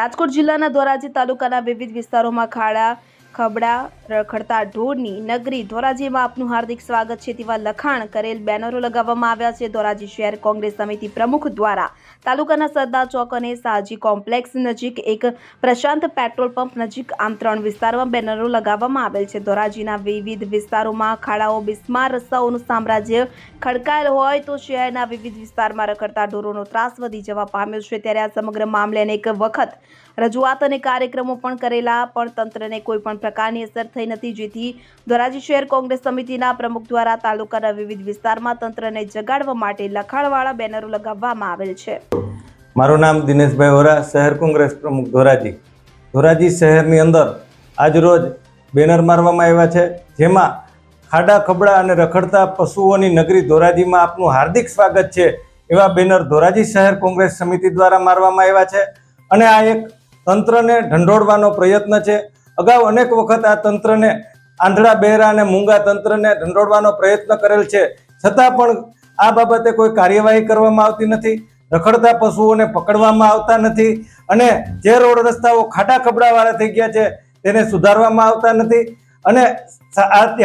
રાજકોટ જિલ્લાના ધોરાજી તાલુકાના વિવિધ વિસ્તારોમાં ખાડા ખબડા રખડતા ઢોરની નગરી ધોરાજીમાં આપનું હાર્દિક સ્વાગત છે તેવા લખાણ કરેલ બેનરો લગાવવામાં આવ્યા છે. ધોરાજી શહેર કોંગ્રેસ સમિતિ પ્રમુખ દ્વારા તાલુકાના સરદાર ચોક અને સાજી કોમ્પ્લેક્સ નજીક એક પ્રશાંત પેટ્રોલ પંપ નજીક આમ ત્રણ વિસ્તારમાં બેનરો લગાવવામાં આવેલ છે. ધોરાજીના વિવિધ વિસ્તારોમાં ખાડાઓ, બિસ્માર રસ્તાઓનું સામ્રાજ્ય ખડકાયેલ હોય તો શહેરના વિવિધ વિસ્તારમાં રખડતા ઢોરોનો ત્રાસ વધી જવા પામ્યો છે. ત્યારે આ સમગ્ર મામલે અનેક વખત રજૂઆત અને કાર્યક્રમો પણ કરેલા પણ તંત્રને કોઈ પણ પ્રકારની અસર થઈ નથી. જેથી ધોરાજી શહેર કોંગ્રેસ સમિતિના પ્રમુખ દ્વારા તાલુકાના વિવિધ વિસ્તારમાં તંત્રને જગાડવા માટે લખાણવાળા બેનરો લગાવવામાં આવેલ છે. મારું નામ દિનેશભાઈ વોરા, શહેર કોંગ્રેસ પ્રમુખ ધોરાજી. ધોરાજી શહેરની અંદર આજરોજ બેનર મારવામાં આવ્યા છે, જેમાં ખાડા, ખબડા અને રખડતા પશુઓની નગરી ધોરાજીમાં આપનું હાર્દિક સ્વાગત છે, એવા બેનર ધોરાજી શહેર કોંગ્રેસ સમિતિ દ્વારા મારવામાં આવ્યા છે. અને આ એક તંત્રને ઢંઢોળવાનો પ્રયત્ન છે અગાઉ અનેક વખત આ તંત્રને આંધળા બહેરા અને મૂંગા તંત્રને ઢંઢોળવાનો પ્રયત્ન કરેલ છે. છતાં પણ આ બાબતે કોઈ કાર્યવાહી કરવામાં આવતી નથી. રખડતા પશુઓને પકડવામાં આવતા નથી અને જે રોડ રસ્તાઓ ખાટા ખબડાવાળા થઈ ગયા છે તેને સુધારવામાં આવતા નથી. અને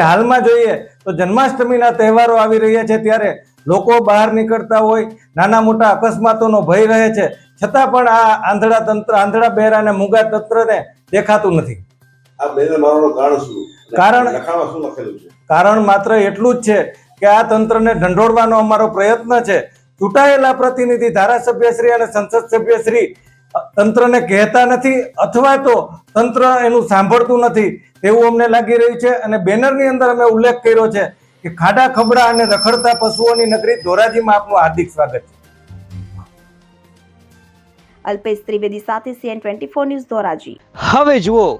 હાલમાં જોઈએ તો જન્માષ્ટમીના તહેવારો આવી રહ્યા છે ત્યારે લોકો બહાર નીકળતા હોય, નાના મોટા અકસ્માતોનો ભય રહે છે. છતાં પણ આ આંધળા તંત્ર, આંધળા બહેરા અને મૂંગા તંત્રને દેખાતું નથી. આ બેનર મારવાનું કારણ શું? કારણ- લખાણમાં શું લખેલું છે? કારણ માત્ર એટલું જ છે કે આ તંત્રને ઢંઢોળવાનો અમારો પ્રયત્ન છે. ચૂંટાયેલા પ્રતિનિધિ ધારાસભ્યશ્રી અને સંસદ સભ્યશ્રી તંત્રને કહેતા નથી અથવા તો તંત્ર એનું સાંભળતું નથી. તેવું અમને લાગી રહ્યું છે અને બેનરની અંદર અમે ઉલ્લેખ કર્યો છે કે ખાડા ખબડા અને રખડતા પશુઓની નગરી ધોરાજીમાં આપનું હાર્દિક સ્વાગત છે. અલ્પેશ ત્રિવેદી સાથે CN twenty four news Dhoraji. હવે જુઓ